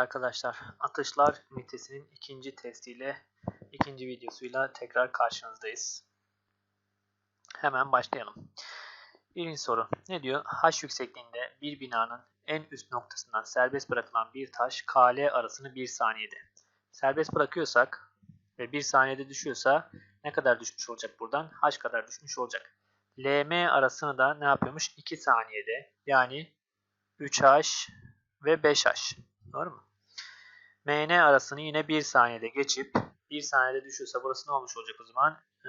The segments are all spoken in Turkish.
Arkadaşlar, atışlar ünitesinin ikinci testiyle, ikinci videosuyla tekrar karşınızdayız. Hemen başlayalım. Birinci soru. Ne diyor? H yüksekliğinde bir binanın en üst noktasından serbest bırakılan bir taş KL arasını 1 saniyede. Serbest bırakıyorsak ve 1 saniyede düşüyorsa ne kadar düşmüş olacak buradan? H kadar düşmüş olacak. LM arasını da ne yapıyormuş? 2 saniyede. Yani 3H ve 5H. Doğru mu? MN arasını yine 1 saniyede geçip 1 saniyede düşüyorsa burası ne olmuş olacak o zaman? Ee,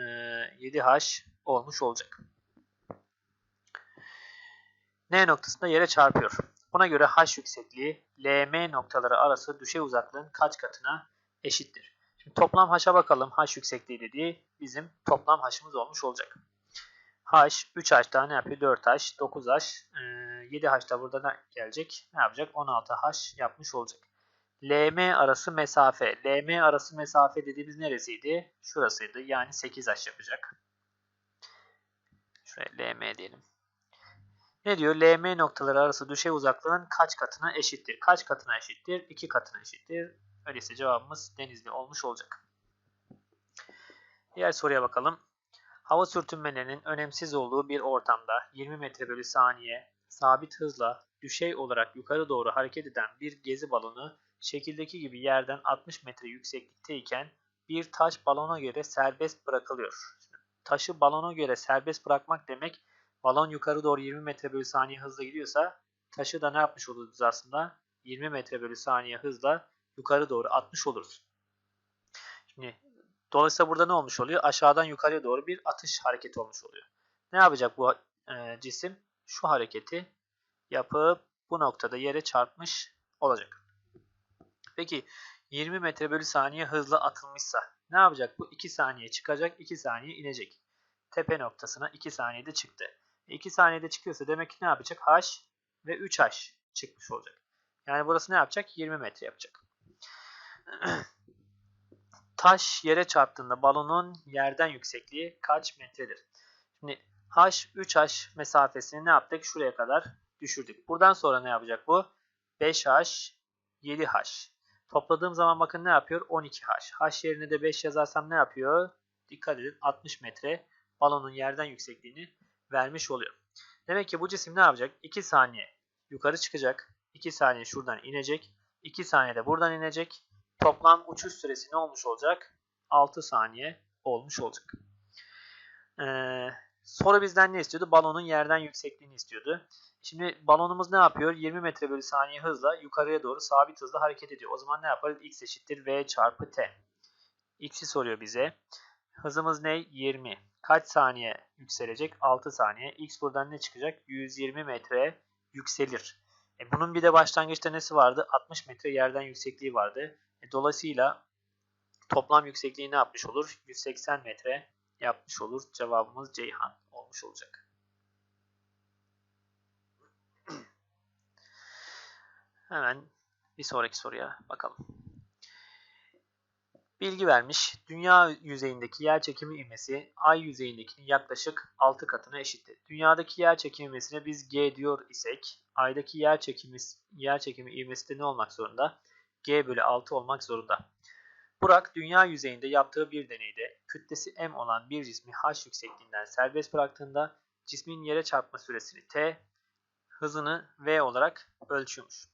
7H olmuş olacak. N noktasında yere çarpıyor. Buna göre H yüksekliği LM noktaları arası düşey uzaklığın kaç katına eşittir? Şimdi toplam H'a bakalım. H yüksekliği dediği bizim toplam H'ımız olmuş olacak. H 3H daha ne yapıyor? 4H, 9H, 7H da burada ne gelecek? Ne yapacak? 16H yapmış olacak. LM arası mesafe. LM arası mesafe dediğimiz neresiydi? Şurasıydı. Yani 8H yapacak. Şuraya LM diyelim. Ne diyor? LM noktaları arası düşey uzaklığın kaç katına eşittir? Kaç katına eşittir? 2 katına eşittir. Öyleyse cevabımız denizli olmuş olacak. Diğer soruya bakalım. Hava sürtünmelerinin önemsiz olduğu bir ortamda 20 metre bölü saniye sabit hızla düşey olarak yukarı doğru hareket eden bir gezi balonu şekildeki gibi yerden 60 metre yükseklikteyken bir taş balona göre serbest bırakılıyor. Taşı balona göre serbest bırakmak demek balon yukarı doğru 20 metre bölü saniye hızla gidiyorsa taşı da ne yapmış oluruz aslında? 20 metre bölü saniye hızla yukarı doğru atmış oluruz. Şimdi dolayısıyla burada ne olmuş oluyor? Aşağıdan yukarıya doğru bir atış hareketi olmuş oluyor. Ne yapacak bu e, cisim? Şu hareketi yapıp bu noktada yere çarpmış olacak. Peki 20 metre bölü saniye hızla atılmışsa ne yapacak? Bu 2 saniye çıkacak, 2 saniye inecek. Tepe noktasına 2 saniyede çıktı. 2 saniyede çıkıyorsa demek ki ne yapacak? H ve 3H çıkmış olacak. Yani burası ne yapacak? 20 metre yapacak. Taş yere çarptığında balonun yerden yüksekliği kaç metredir? Şimdi H 3H mesafesini ne yaptık? Şuraya kadar düşürdük. Buradan sonra ne yapacak bu? 5H 7H. Topladığım zaman bakın ne yapıyor? 12H. H yerine de 5 yazarsam ne yapıyor? Dikkat edin 60 metre balonun yerden yüksekliğini vermiş oluyor. Demek ki bu cisim ne yapacak? 2 saniye yukarı çıkacak. 2 saniye şuradan inecek. 2 saniyede buradan inecek. Toplam uçuş süresi ne olmuş olacak? 6 saniye olmuş olacak. Ee, soru bizden ne istiyordu? Balonun yerden yüksekliğini istiyordu. Şimdi balonumuz ne yapıyor? 20 metre bölü saniye hızla yukarıya doğru sabit hızla hareket ediyor. O zaman ne yaparız? X eşittir V çarpı T. X'i soruyor bize. Hızımız ne? 20. Kaç saniye yükselecek? 6 saniye. X buradan ne çıkacak? 120 metre yükselir. E bunun bir de başlangıçta nesi vardı? 60 metre yerden yüksekliği vardı. E dolayısıyla toplam yüksekliği ne yapmış olur? 180 metre yapmış olur. Cevabımız Ceyhan olmuş olacak. Hemen bir sonraki soruya bakalım. Bilgi vermiş. Dünya yüzeyindeki yer çekimi ivmesi ay yüzeyindekinin yaklaşık 6 katına eşittir. Dünyadaki yer çekimi ivmesine biz G diyor isek aydaki yer çekimi, yer çekimi ivmesi de ne olmak zorunda? G bölü 6 olmak zorunda. Burak dünya yüzeyinde yaptığı bir deneyde kütlesi m olan bir cismi h yüksekliğinden serbest bıraktığında cismin yere çarpma süresini t, hızını v olarak ölçüyormuş.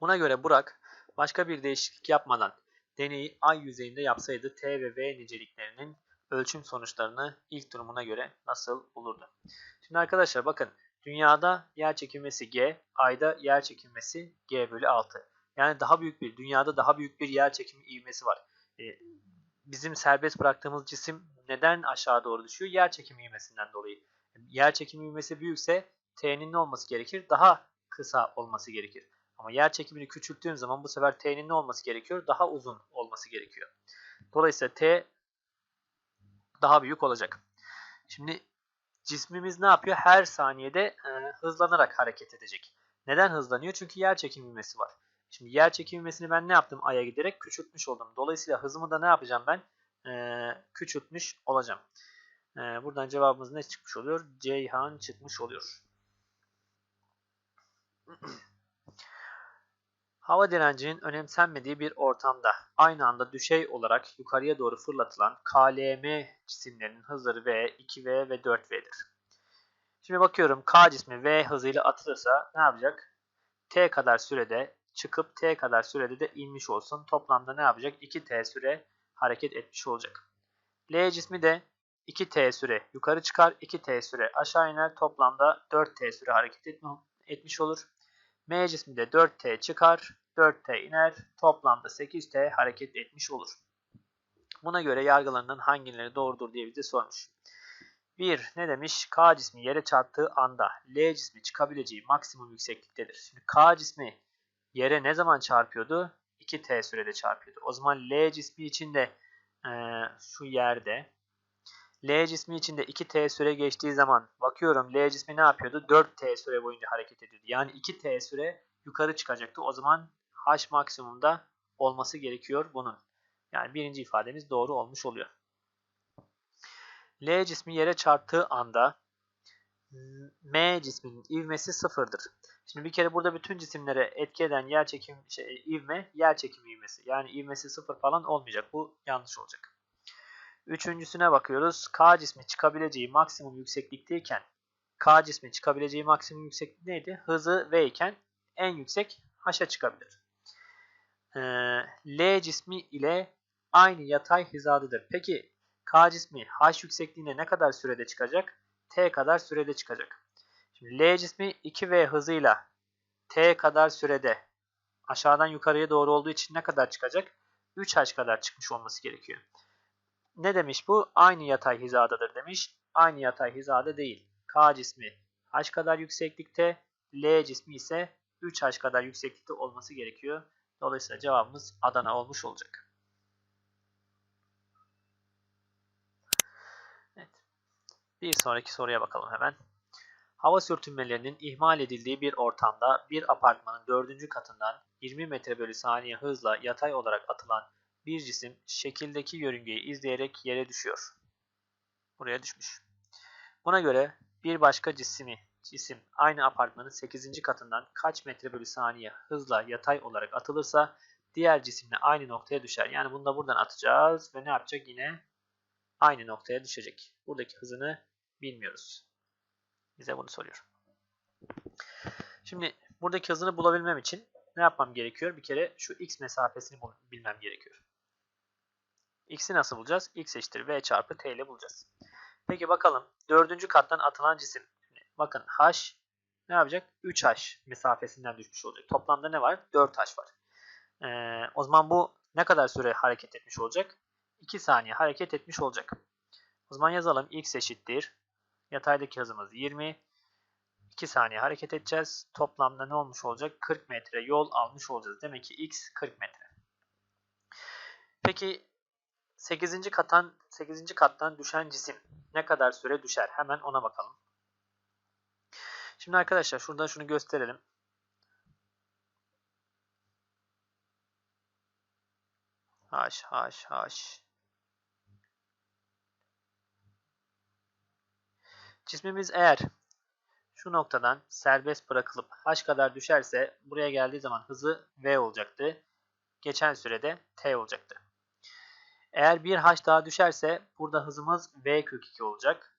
Buna göre Burak başka bir değişiklik yapmadan deneyi ay yüzeyinde yapsaydı t ve v niceliklerinin ölçüm sonuçlarını ilk durumuna göre nasıl bulurdu? Şimdi arkadaşlar bakın dünyada yer çekilmesi g, ayda yer çekilmesi g bölü 6. Yani daha büyük bir, dünyada daha büyük bir yer çekimi ivmesi var. Ee, bizim serbest bıraktığımız cisim neden aşağı doğru düşüyor? Yer çekimi ivmesinden dolayı. Yer çekimi ivmesi büyükse t'nin ne olması gerekir? Daha kısa olması gerekir. Ama yer çekimini küçülttüğüm zaman bu sefer t'nin ne olması gerekiyor? Daha uzun olması gerekiyor. Dolayısıyla t daha büyük olacak. Şimdi cismimiz ne yapıyor? Her saniyede e, hızlanarak hareket edecek. Neden hızlanıyor? Çünkü yer ivmesi var. Şimdi yer çekim ben ne yaptım? Ay'a giderek küçültmüş oldum. Dolayısıyla hızımı da ne yapacağım ben? Ee, küçültmüş olacağım. Ee, buradan cevabımız ne çıkmış oluyor? Ceyhan çıkmış oluyor. Hava direncinin önemsenmediği bir ortamda aynı anda düşey olarak yukarıya doğru fırlatılan KLM cisimlerinin hızları V, 2V ve 4V'dir. Şimdi bakıyorum K cismi V hızıyla atılırsa ne yapacak? T kadar sürede çıkıp T kadar sürede de inmiş olsun. Toplamda ne yapacak? 2T süre hareket etmiş olacak. L cismi de 2T süre yukarı çıkar, 2T süre aşağı iner. Toplamda 4T süre hareket etmiş olur. M cismi de 4T çıkar, 4T iner. Toplamda 8T hareket etmiş olur. Buna göre yargılarından hangileri doğrudur diye bize sormuş. 1. Ne demiş? K cismi yere çarptığı anda L cismi çıkabileceği maksimum yüksekliktedir. Şimdi K cismi yere ne zaman çarpıyordu? 2T sürede çarpıyordu. O zaman L cismi için de e, şu yerde L cismi içinde 2T süre geçtiği zaman bakıyorum L cismi ne yapıyordu? 4T süre boyunca hareket ediyordu. Yani 2T süre yukarı çıkacaktı. O zaman H maksimumda olması gerekiyor bunun. Yani birinci ifademiz doğru olmuş oluyor. L cismi yere çarptığı anda M cisminin ivmesi sıfırdır. Şimdi bir kere burada bütün cisimlere etki eden yer çekim şey, ivme yer çekimi ivmesi. Yani ivmesi sıfır falan olmayacak. Bu yanlış olacak. Üçüncüsüne bakıyoruz. K cismi çıkabileceği maksimum yükseklikteyken K cismi çıkabileceği maksimum yükseklik neydi? Hızı V iken en yüksek H'a çıkabilir. Ee, L cismi ile aynı yatay hizadadır. Peki K cismi H yüksekliğine ne kadar sürede çıkacak? T kadar sürede çıkacak. Şimdi L cismi 2V hızıyla T kadar sürede aşağıdan yukarıya doğru olduğu için ne kadar çıkacak? 3H kadar çıkmış olması gerekiyor. Ne demiş bu? Aynı yatay hizadadır demiş. Aynı yatay hizada değil. K cismi H kadar yükseklikte, L cismi ise 3H kadar yükseklikte olması gerekiyor. Dolayısıyla cevabımız Adana olmuş olacak. Evet. Bir sonraki soruya bakalım hemen. Hava sürtünmelerinin ihmal edildiği bir ortamda bir apartmanın dördüncü katından 20 metre bölü saniye hızla yatay olarak atılan bir cisim şekildeki yörüngeyi izleyerek yere düşüyor. Buraya düşmüş. Buna göre bir başka cismi cisim aynı apartmanın 8. katından kaç metre bölü saniye hızla yatay olarak atılırsa diğer cisimle aynı noktaya düşer. Yani bunu da buradan atacağız ve ne yapacak? Yine aynı noktaya düşecek. Buradaki hızını bilmiyoruz. Bize bunu soruyor. Şimdi buradaki hızını bulabilmem için ne yapmam gerekiyor? Bir kere şu x mesafesini bilmem gerekiyor. X'i nasıl bulacağız? X eşittir V çarpı T ile bulacağız. Peki bakalım. Dördüncü kattan atılan cisim. Bakın H ne yapacak? 3H mesafesinden düşmüş olacak. Toplamda ne var? 4H var. Ee, o zaman bu ne kadar süre hareket etmiş olacak? 2 saniye hareket etmiş olacak. O zaman yazalım. X eşittir. Yataydaki hızımız 20. 2 saniye hareket edeceğiz. Toplamda ne olmuş olacak? 40 metre yol almış olacağız. Demek ki X 40 metre. Peki 8. kattan 8. kattan düşen cisim ne kadar süre düşer? Hemen ona bakalım. Şimdi arkadaşlar şurada şunu gösterelim. H H H Cismimiz eğer şu noktadan serbest bırakılıp h kadar düşerse buraya geldiği zaman hızı v olacaktı. Geçen sürede t olacaktı. Eğer bir h daha düşerse burada hızımız v kök 2 olacak.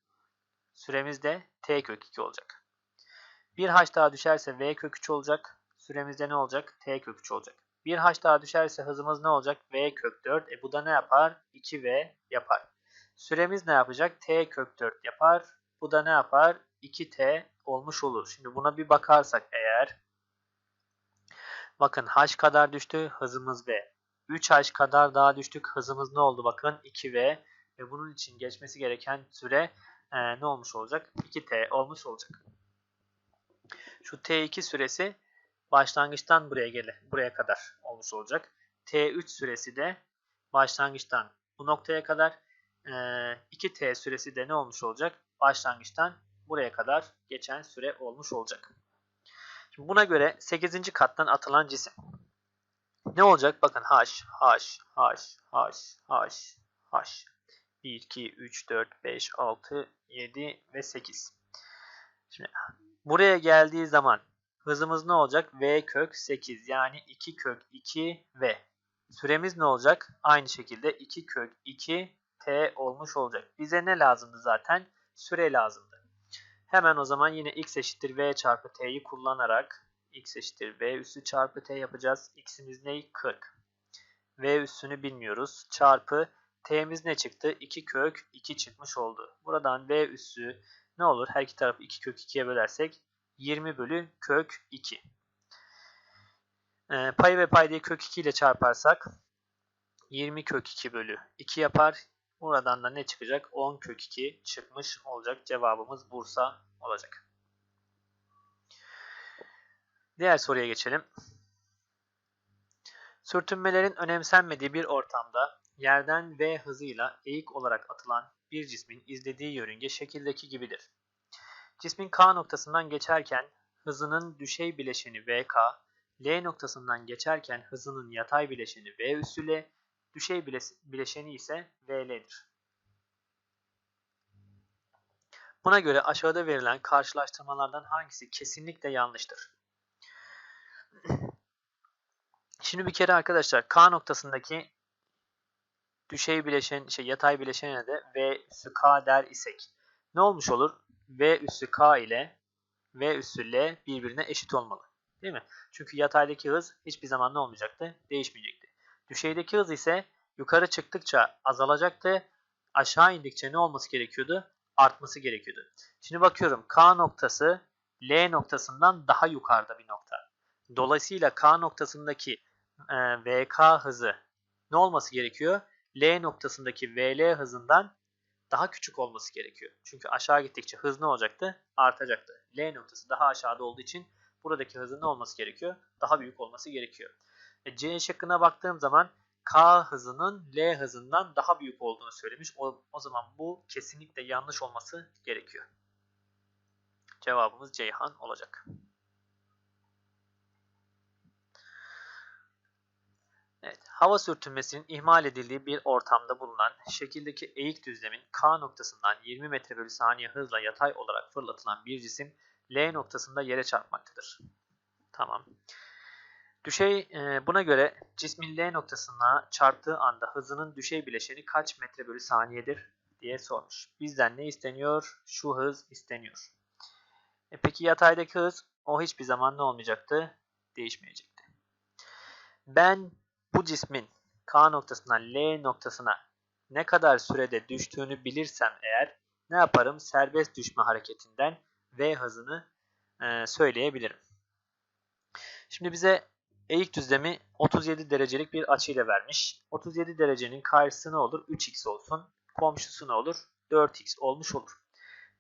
Süremiz de t kök 2 olacak. Bir h daha düşerse v kök 3 olacak. Süremizde ne olacak? t kök 3 olacak. Bir h daha düşerse hızımız ne olacak? v kök 4. E bu da ne yapar? 2v yapar. Süremiz ne yapacak? t kök 4 yapar. Bu da ne yapar? 2t olmuş olur. Şimdi buna bir bakarsak eğer bakın h kadar düştü hızımız v. 3h kadar daha düştük hızımız ne oldu bakın 2v ve bunun için geçmesi gereken süre e, ne olmuş olacak? 2t olmuş olacak. Şu t2 süresi başlangıçtan buraya gele, buraya kadar olmuş olacak. t3 süresi de başlangıçtan bu noktaya kadar e, 2t süresi de ne olmuş olacak? Başlangıçtan buraya kadar geçen süre olmuş olacak. Şimdi buna göre 8. kattan atılan cisim ne olacak? Bakın h, h, h, h, h, h. 1, 2, 3, 4, 5, 6, 7 ve 8. Şimdi buraya geldiği zaman Hızımız ne olacak? V kök 8 yani 2 kök 2 V. Süremiz ne olacak? Aynı şekilde 2 kök 2 T olmuş olacak. Bize ne lazımdı zaten? Süre lazımdı. Hemen o zaman yine x eşittir V çarpı T'yi kullanarak x eşittir V üssü çarpı T yapacağız. X'imiz ne? 40. V üssünü bilmiyoruz. Çarpı T'miz ne çıktı? 2 kök 2 çıkmış oldu. Buradan V üssü ne olur? Her iki tarafı 2 kök 2'ye bölersek 20 bölü kök 2. Ee, payı ve paydayı kök 2 ile çarparsak 20 kök 2 bölü 2 yapar. Buradan da ne çıkacak? 10 kök 2 çıkmış olacak. Cevabımız Bursa olacak. Diğer soruya geçelim. Sürtünmelerin önemsenmediği bir ortamda yerden V hızıyla eğik olarak atılan bir cismin izlediği yörünge şekildeki gibidir. Cismin K noktasından geçerken hızının düşey bileşeni VK, L noktasından geçerken hızının yatay bileşeni V üssü L, düşey bileşeni ise VL'dir. Buna göre aşağıda verilen karşılaştırmalardan hangisi kesinlikle yanlıştır? Şimdi bir kere arkadaşlar K noktasındaki düşey bileşen, şey yatay bileşene de V üssü K der isek ne olmuş olur? V üssü K ile V üssü L birbirine eşit olmalı. Değil mi? Çünkü yataydaki hız hiçbir zaman ne olmayacaktı? Değişmeyecekti. Düşeydeki hız ise yukarı çıktıkça azalacaktı. Aşağı indikçe ne olması gerekiyordu? Artması gerekiyordu. Şimdi bakıyorum K noktası L noktasından daha yukarıda bir nokta. Dolayısıyla K noktasındaki e, VK hızı ne olması gerekiyor? L noktasındaki VL hızından daha küçük olması gerekiyor. Çünkü aşağı gittikçe hız ne olacaktı? Artacaktı. L noktası daha aşağıda olduğu için buradaki hızın ne olması gerekiyor? Daha büyük olması gerekiyor. E, C şıkkına baktığım zaman K hızının L hızından daha büyük olduğunu söylemiş. O, o zaman bu kesinlikle yanlış olması gerekiyor. Cevabımız Ceyhan olacak. Evet, hava sürtünmesinin ihmal edildiği bir ortamda bulunan şekildeki eğik düzlemin K noktasından 20 metre bölü saniye hızla yatay olarak fırlatılan bir cisim L noktasında yere çarpmaktadır. Tamam. Düşey e, buna göre cismin L noktasına çarptığı anda hızının düşey bileşeni kaç metre bölü saniyedir diye sormuş. Bizden ne isteniyor? Şu hız isteniyor. E peki yataydaki hız? O hiçbir zaman ne olmayacaktı? Değişmeyecekti. Ben bu cismin K noktasından L noktasına ne kadar sürede düştüğünü bilirsem eğer ne yaparım? Serbest düşme hareketinden V hızını e, söyleyebilirim. Şimdi bize eğik düzlemi 37 derecelik bir açıyla vermiş. 37 derecenin karşısı ne olur? 3x olsun. Komşusu ne olur? 4x olmuş olur.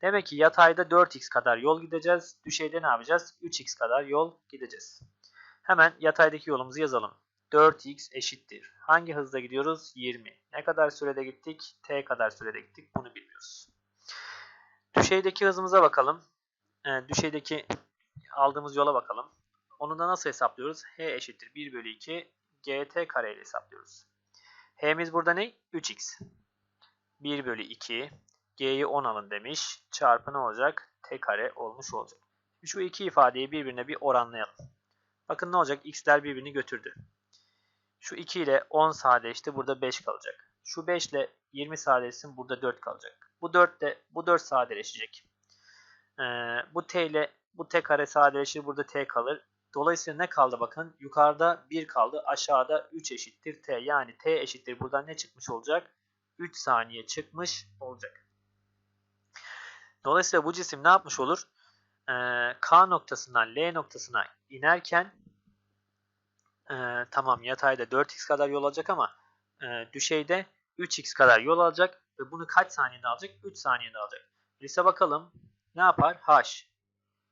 Demek ki yatayda 4x kadar yol gideceğiz. Düşeyde ne yapacağız? 3x kadar yol gideceğiz. Hemen yataydaki yolumuzu yazalım. 4x eşittir. Hangi hızda gidiyoruz? 20. Ne kadar sürede gittik? T kadar sürede gittik. Bunu bilmiyoruz. Düşeydeki hızımıza bakalım. E, düşeydeki aldığımız yola bakalım. Onu da nasıl hesaplıyoruz? H eşittir 1 bölü 2 gt kare ile hesaplıyoruz. H'miz burada ne? 3x. 1 bölü 2 g'yi 10 alın demiş. Çarpı ne olacak? t kare olmuş olacak. Şu iki ifadeyi birbirine bir oranlayalım. Bakın ne olacak? x'ler birbirini götürdü. Şu 2 ile 10 sadeleşti. Burada 5 kalacak. Şu 5 ile 20 sadeleşsin. Burada 4 kalacak. Bu 4 de bu 4 sadeleşecek. Ee, bu t ile bu t kare sadeleşir. Burada t kalır. Dolayısıyla ne kaldı bakın? Yukarıda 1 kaldı. Aşağıda 3 eşittir t. Yani t eşittir. Buradan ne çıkmış olacak? 3 saniye çıkmış olacak. Dolayısıyla bu cisim ne yapmış olur? Ee, K noktasından L noktasına inerken e, tamam yatayda 4x kadar yol alacak ama e, düşeyde 3x kadar yol alacak ve bunu kaç saniyede alacak? 3 saniyede alacak. Lise bakalım ne yapar? H.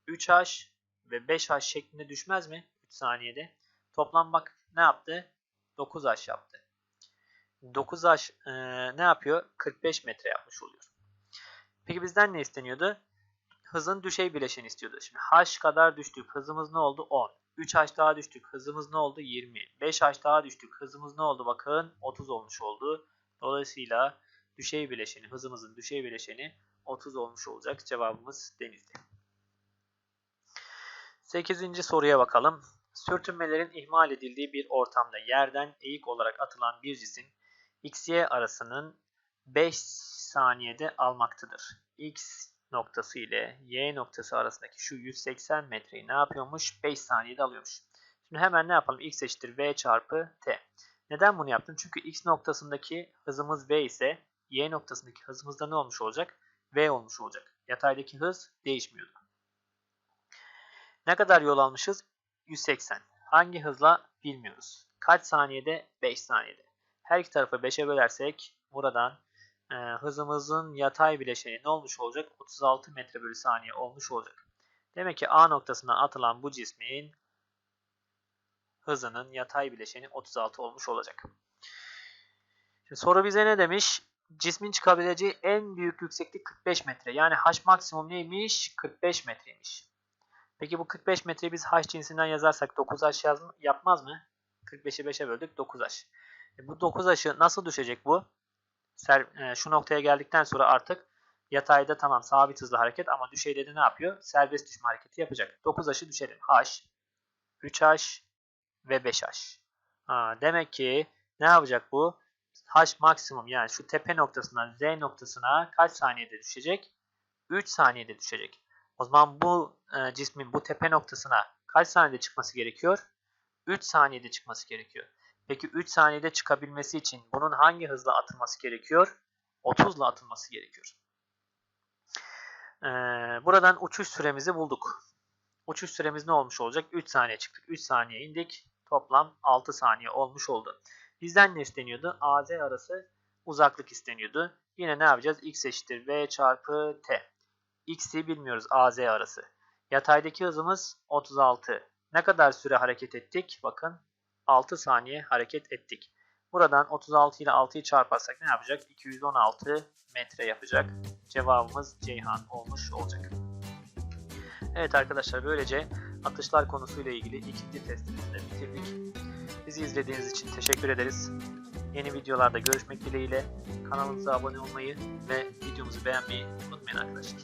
3H ve 5H şeklinde düşmez mi? 3 saniyede. Toplam bak ne yaptı? 9H yaptı. 9H e, ne yapıyor? 45 metre yapmış oluyor. Peki bizden ne isteniyordu? Hızın düşey bileşeni istiyordu. Şimdi H kadar düştük. Hızımız ne oldu? 10. 3H daha düştük. Hızımız ne oldu? 20. 5H daha düştük. Hızımız ne oldu? Bakın 30 olmuş oldu. Dolayısıyla düşey bileşeni, hızımızın düşey bileşeni 30 olmuş olacak. Cevabımız denizli. 8. soruya bakalım. Sürtünmelerin ihmal edildiği bir ortamda yerden eğik olarak atılan bir cisim x-y arasının 5 saniyede almaktadır. x noktası ile y noktası arasındaki şu 180 metreyi ne yapıyormuş? 5 saniyede alıyormuş. Şimdi hemen ne yapalım? x eşittir v çarpı t. Neden bunu yaptım? Çünkü x noktasındaki hızımız v ise y noktasındaki hızımız da ne olmuş olacak? v olmuş olacak. Yataydaki hız değişmiyordu. Ne kadar yol almışız? 180. Hangi hızla bilmiyoruz. Kaç saniyede? 5 saniyede. Her iki tarafı 5'e bölersek buradan e, hızımızın yatay bileşeni ne olmuş olacak? 36 metre bölü saniye olmuş olacak. Demek ki A noktasına atılan bu cismin hızının yatay bileşeni 36 olmuş olacak. Şimdi soru bize ne demiş? Cismin çıkabileceği en büyük yükseklik 45 metre. Yani h maksimum neymiş? 45 metreymiş. Peki bu 45 metreyi biz h cinsinden yazarsak 9h yaz, yapmaz mı? 45'i 5'e böldük 9h. E bu 9h'ı nasıl düşecek bu? Ser, e, şu noktaya geldikten sonra artık yatayda tamam sabit hızlı hareket ama düşeyde de ne yapıyor? Serbest düşme hareketi yapacak. 9h'ı düşelim. h, 3h ve 5h. Ha, demek ki ne yapacak bu? h maksimum yani şu tepe noktasından z noktasına kaç saniyede düşecek? 3 saniyede düşecek. O zaman bu e, cismin bu tepe noktasına kaç saniyede çıkması gerekiyor? 3 saniyede çıkması gerekiyor. Peki 3 saniyede çıkabilmesi için bunun hangi hızla atılması gerekiyor? 30 ile atılması gerekiyor. Ee, buradan uçuş süremizi bulduk. Uçuş süremiz ne olmuş olacak? 3 saniye çıktık. 3 saniye indik. Toplam 6 saniye olmuş oldu. Bizden ne isteniyordu? AZ arası uzaklık isteniyordu. Yine ne yapacağız? X eşittir V çarpı T. X'i bilmiyoruz AZ arası. Yataydaki hızımız 36. Ne kadar süre hareket ettik? Bakın 6 saniye hareket ettik. Buradan 36 ile 6'yı çarparsak ne yapacak? 216 metre yapacak. Cevabımız Ceyhan olmuş olacak. Evet arkadaşlar böylece atışlar konusuyla ilgili ikinci testimizi de bitirdik. Bizi izlediğiniz için teşekkür ederiz. Yeni videolarda görüşmek dileğiyle kanalımıza abone olmayı ve videomuzu beğenmeyi unutmayın arkadaşlar.